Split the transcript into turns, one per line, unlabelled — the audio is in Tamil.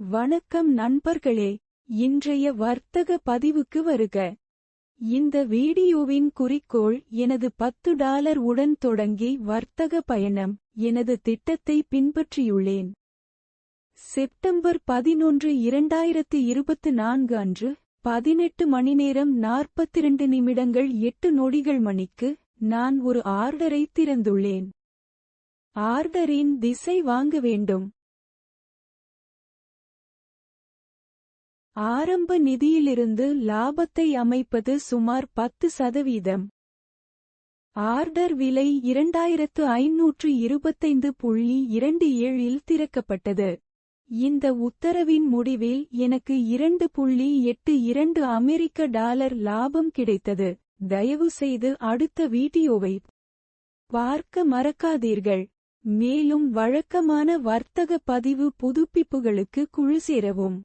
வணக்கம் நண்பர்களே இன்றைய வர்த்தக பதிவுக்கு வருக. இந்த வீடியோவின் குறிக்கோள் எனது பத்து டாலர் உடன் தொடங்கி வர்த்தக பயணம் எனது திட்டத்தை பின்பற்றியுள்ளேன். செப்டம்பர் பதினொன்று இரண்டாயிரத்து இருபத்து நான்கு அன்று பதினெட்டு மணி நேரம் நாற்பத்திரண்டு நிமிடங்கள் எட்டு நொடிகள் மணிக்கு நான் ஒரு ஆர்டரை திறந்துள்ளேன். ஆர்டரின் திசை வாங்க வேண்டும். ஆரம்ப நிதியிலிருந்து லாபத்தை அமைப்பது சுமார் பத்து சதவீதம். ஆர்டர் விலை இரண்டாயிரத்து ஐநூற்று இருபத்தைந்து புள்ளி இரண்டு ஏழில் திறக்கப்பட்டது. இந்த உத்தரவின் முடிவில் எனக்கு இரண்டு புள்ளி எட்டு இரண்டு அமெரிக்க டாலர் லாபம் கிடைத்தது. தயவுசெய்து அடுத்த வீடியோவை பார்க்க மறக்காதீர்கள். மேலும் வழக்கமான வர்த்தக பதிவு புதுப்பிப்புகளுக்கு குழு சேரவும்.